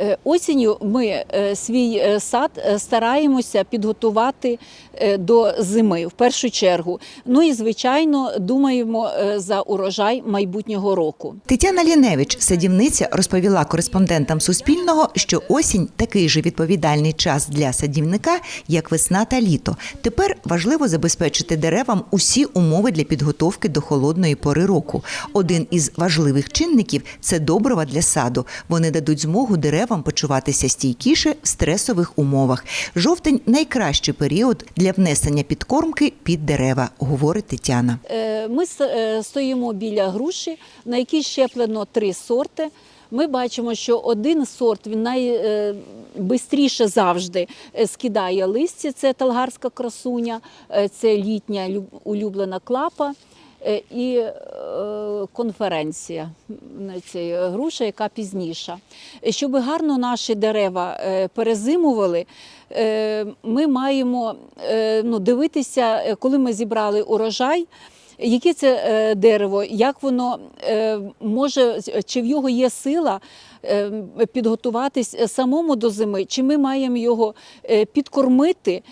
Е, Осінню ми е, свій е, сад стараємося підготувати до зими в першу чергу. Ну і звичайно думаємо за урожай майбутнього року. Тетяна Ліневич, садівниця, розповіла кореспондентам Суспільного, що осінь такий же відповідальний час для садівника, як весна та літо. Тепер важливо забезпечити деревам усі умови для підготовки до холодної пори року. Один із важливих чинників це добрива для саду. Вони дадуть змогу деревам почуватися стійкіше в стресових умовах. Жовтень найкращий період для внесення підкормки під дерева, говорить Тетяна. Е, Ми е, стоїмо біля груші, на якій щеплено три сорти. Ми бачимо, що один сорт він найбистріше завжди е, скидає листя. Це талгарська красуня, це літня люб- улюблена клапа. І конференція цієї груша, яка пізніша. Щоб гарно наші дерева е, перезимували, е, ми маємо е, ну, дивитися, е, коли ми зібрали урожай. Яке це е, дерево, як воно е, може, чи в його є сила е, підготуватись самому до зими, чи ми маємо його підкормити,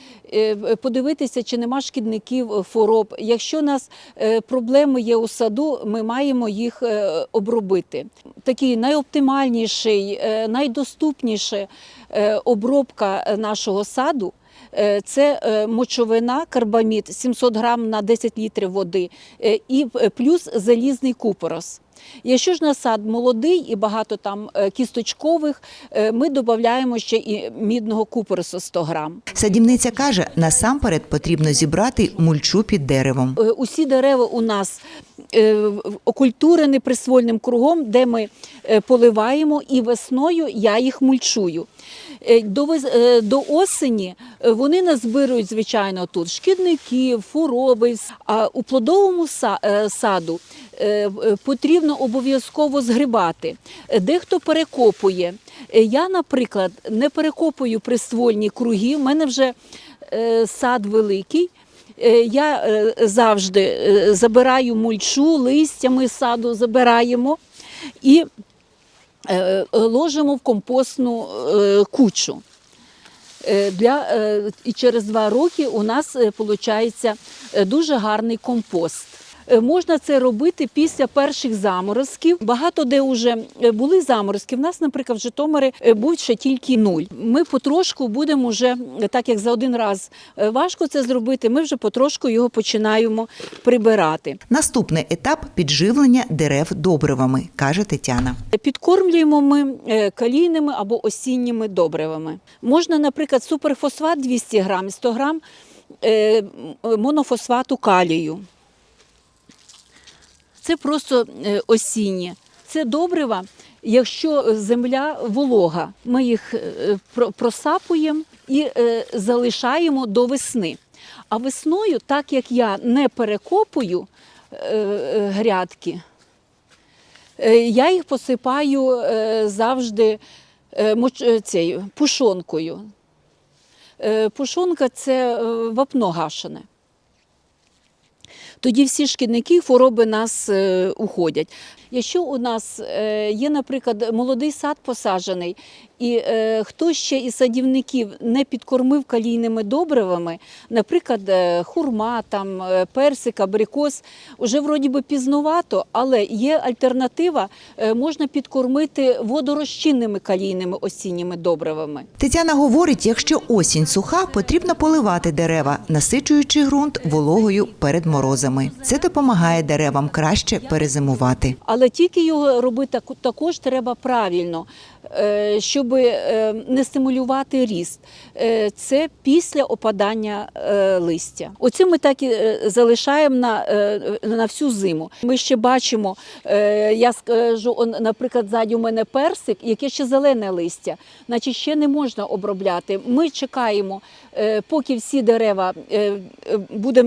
подивитися, чи нема шкідників, хвороб. Якщо у нас проблеми є у саду, ми маємо їх обробити. Такий найоптимальніший, е, найдоступніша е, обробка нашого саду. Це мочовина, карбамід 700 грам на 10 літрів води і е, плюс залізний купорос. Якщо ж насад молодий і багато там е, кісточкових, е, ми додаємо ще і мідного купоросу 100 грам. Садівниця каже, насамперед потрібно зібрати мульчу під деревом. Е, Усі дерева у нас е, окультурені приствольним кругом, де ми е, поливаємо, і весною я їх мульчую. Е, До, е, до осені е, вони назбирують, звичайно, тут шкідників, хвороби. А у плодовому саду потрібно обов'язково згрибати. Дехто перекопує. Я, наприклад, не перекопую приствольні круги. У мене вже сад великий. Я завжди забираю мульчу, листями саду забираємо і ложимо в компостну е, кучу. Е, Для, е, і через два роки у нас виходить дуже гарний компост. Е, Можна це робити після перших заморозків. Багато де вже е, були заморозки. В нас, наприклад, в Житомирі е, був ще тільки нуль. Ми потрошку будемо вже, так як за один раз важко це зробити, ми вже потрошку його починаємо прибирати. Наступний етап підживлення дерев добривами, каже Тетяна. Підкормлюємо ми калійними або осінніми добривами. Можна, наприклад, суперфосфат 200 грам, 100 грам монофосфату калію. Це просто е, осінні. Це добрива, якщо земля волога. Ми їх е, просапуємо і е, залишаємо до весни. А весною, так як я не перекопую е, е, грядки, Е, Я їх посипаю е, завжди е, е, пушонкою. Е, Пушонка це е, вапно гашене. Тоді всі шкідники, хвороби нас е, уходять. Якщо у нас е, є, наприклад, молодий сад посаджений, і е, хтось ще із садівників не підкормив калійними добривами, наприклад, хурма, там, персик, абрикос, вже вроді би пізнувато, але є альтернатива, можна підкормити водорозчинними калійними осінніми добривами. Тетяна говорить, якщо осінь суха, потрібно поливати дерева, насичуючи ґрунт вологою перед морозами. Це допомагає деревам краще перезимувати. Але тільки його робити також треба правильно, щоб е, не стимулювати ріст. Е, Це після опадання е, листя. Оце ми так і е, залишаємо на, е, на всю зиму. Ми ще бачимо, е, я скажу, наприклад, ззаді у мене персик, яке ще зелене листя, значить ще не можна обробляти. Ми чекаємо, е, поки всі дерева е, е, буде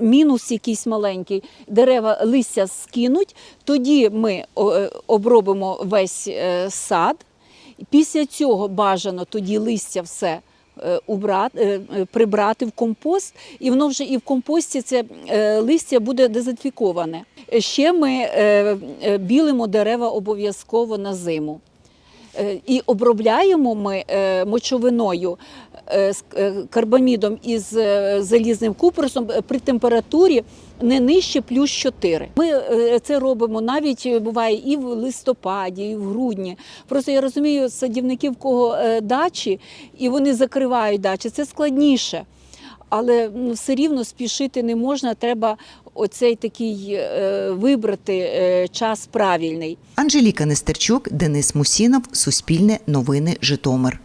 мінус, якийсь маленький, дерева листя скинуть, тоді ми е, обробимо весь е, сад. Після цього бажано тоді листя все е, убрати, е, е, прибрати в компост, і воно вже і в компості це листя буде дезінфіковане. Ще ми білимо дерева обов'язково на зиму. І обробляємо ми мочовиною з е, карбамідом із е, залізним купоросом е, при температурі не нижче плюс 4. Ми е, це робимо навіть е, буває і в листопаді, і в грудні. Просто я розумію садівників, в кого е, дачі, і вони закривають дачі. Це складніше. Але ну, все рівно спішити не можна. Треба оцей такий е, вибрати е, час правильний. Анжеліка Нестерчук, Денис Мусінов, Суспільне новини Житомир.